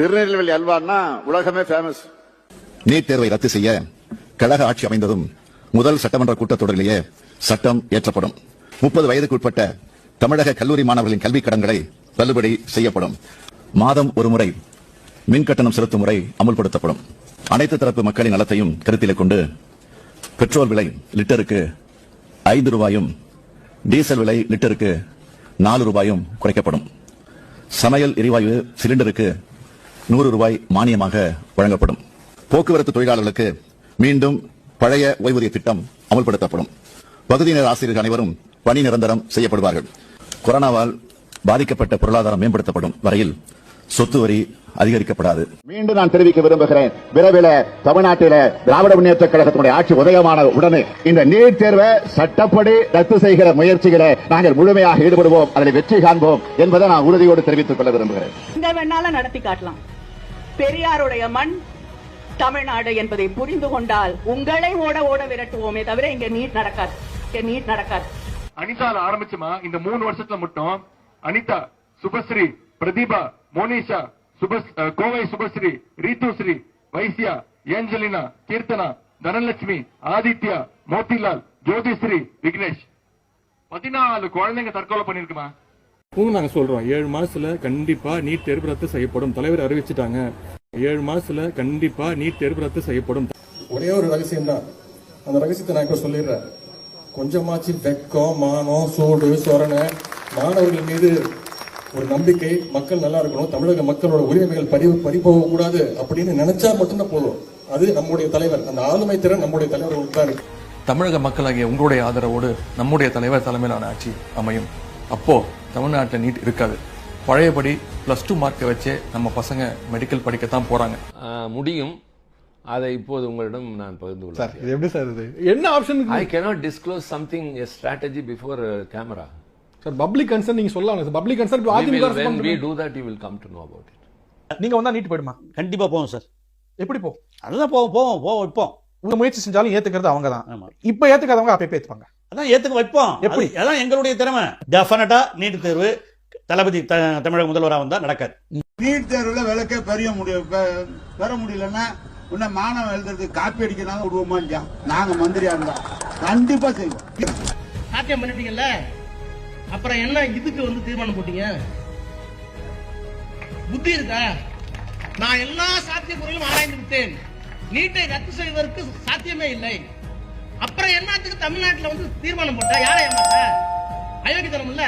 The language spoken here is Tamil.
திருநெல்வேலி அல்வான்னா உலகமே ஃபேமஸ் நீட் தேர்வை ரத்து செய்ய கழக ஆட்சி அமைந்ததும் முதல் சட்டமன்ற கூட்டத்தொடரிலேயே சட்டம் இயற்றப்படும் முப்பது வயதுக்குட்பட்ட தமிழக கல்லூரி மாணவர்களின் கல்விக் கடன்களை தள்ளுபடி செய்யப்படும். மாதம் ஒருமுறை மின் கட்டணம் செலுத்தும் முறை அமுல்படுத்தப்படும். அனைத்து தரப்பு மக்களின் நலத்தையும் கருத்தில் கொண்டு பெட்ரோல் விலை லிட்டருக்கு ஐந்து ரூபாயும் டீசல் விலை லிட்டருக்கு நாலு ரூபாயும் குறைக்கப்படும். சமையல் எரிவாயு சிலிண்டருக்கு நூறு ரூபாய் மானியமாக வழங்கப்படும். போக்குவரத்து தொழிலாளர்களுக்கு மீண்டும் பழைய ஓய்வூதிய திட்டம் அமல்படுத்தப்படும். பகுதி நேர ஆசிரியர்கள் அனைவரும் பணி நிரந்தரம் செய்யப்படுவார்கள். கொரோனாவால் பாதிக்கப்பட்ட பொருளாதாரம் மேம்படுத்தப்படும் வரையில் சொத்து வரி அதிகரிக்கப்படாது. மீண்டும் நான் தெரிவிக்க விரும்புகிறேன். விரைவில் தமிழ்நாட்டில திராவிட முன்னேற்ற கழகத்தினுடைய ஆட்சி உதயமான உடனே இந்த நீட் தேர்வை சட்டப்படி ரத்து செய்கிற முயற்சிகளை நாங்கள் முழுமையாக ஈடுபடுவோம். அதில் வெற்றி காண்போம் என்பதை நான் உறுதியோடு தெரிவித்துக் கொள்ள விரும்புகிறேன். நடத்தி காட்டலாம். பெரியாருடைய மண் தமிழ்நாடு என்பதை புரிந்து கொண்டால் உங்களை ஓட ஓட விரட்டுவோமே தவிர இங்க நீட் நடக்காது. இங்க நீட் நடக்காது. அனிதால ஆரம்பிச்சுமா? இந்த மூணு வருஷத்துல மட்டும். அனிதா சுபஸ்ரீ பிரதீபா மோனிஷா சுபஸ் கோவை சுபஸ்ரீ ரீத்துஸ்ரீ வைசியா ஏஞ்சலினா கீர்த்தனா தனலட்சுமி ஆதித்யா மோதிலால் ஜோதிஸ்ரீ விக்னேஷ். பதினாலு குழந்தைங்க தற்கொலை பண்ணிருக்குமா? இப்பவும் நாங்க சொல்றோம். ஏழு மாசத்துல கண்டிப்பா நீட் தேர்வு ரத்து செய்யப்படும். தலைவர் அறிவிச்சிட்டாங்க. ஏழு மாசத்துல கண்டிப்பா நீட் தேர்வு ரத்து செய்யப்படும். ஒரே ஒரு ரகசியம் தான் அந்த ரகசியத்தை நான் இப்ப சொல்லிடுறேன். கொஞ்சமாச்சு வெக்கம் மானம் சூடு சொரணை மாணவர்கள் மீது ஒரு நம்பிக்கை மக்கள் நல்லா இருக்கணும் தமிழக மக்களோட உரிமைகள் பறி பறிபோக கூடாது அப்படின்னு நினைச்சா மட்டும்தான் போதும். அது நம்முடைய தலைவர் அந்த ஆளுமை திறன் நம்முடைய தலைவர்களுக்கு தான் இருக்கு. தமிழக மக்களாகிய உங்களுடைய ஆதரவோடு நம்முடைய தலைவர் தலைமையிலான ஆட்சி அமையும். அப்போ தமிழ்நாட்டில் நீட் இருக்காது. பழையபடி பிளஸ் டூ மார்க்கை வச்சே நம்ம பசங்க மெடிக்கல் படிக்கத்தான் போறாங்க. ஆஹ், முடியும். அதை இப்போது உங்களிடம் நான் பகிர்ந்து கொள்கிறேன். இது எப்படி சார் இது? என்ன option I cannot disclose something a strategy before a camera. Sir public concern நீங்க சொல்லலாம் sir. Public concern we AIADMK when we do that you will come to know about it. நீங்க வந்தா நீட் போயிடுமா? கண்டிப்பா போவோம் சார். எப்படி போ? அதுதான் போவோம் போவோம் போவோம் வைப்போம் உங்க முயற்சி செஞ்சாலும் ஏத்துக்கிறது அவங்க தான் இப்ப ஏத்துக்காதவங்க அப்ப ஏத்துப்பாங்க. அதான் ஏத்துக்க வைப்போம். எப்படி? அது- அதான் எங்களுடைய திறமை. டெஃபினட்டா நீட் தேர்வு தளபதி த- தமிழக முதல்வராக வந்தா நடக்காது. நீட் தேர்வுல விளக்க பெரிய முடியும் பெ- பெற முடியலன்னா உன்ன மாணவன் எழுதுறதுக்கு காப்பி அடிக்கிறாங்க விடுவோமா இல்லையா? நாங்க மந்திரியா இருந்தா. கண்டிப்பா செய்வோம். சாத்தியம் பண்ணிட்டீங்கல்ல? அப்புறம் என்ன இதுக்கு வந்து தீர்மானம் போட்டீங்க? புத்தி இருக்கா? நான் எல்லா சாத்தியக்கூறுகளும் ஆராய்ந்து விட்டேன். நீட்டை ரத்து செய்வதற்கு சாத்தியமே இல்லை. அப்புறம் என்னத்துக்கு தமிழ்நாட்டுல வந்து தீர்மானம் போட்டா யாரை ஏமாத்த? அயோக்கியத்தனம் இல்ல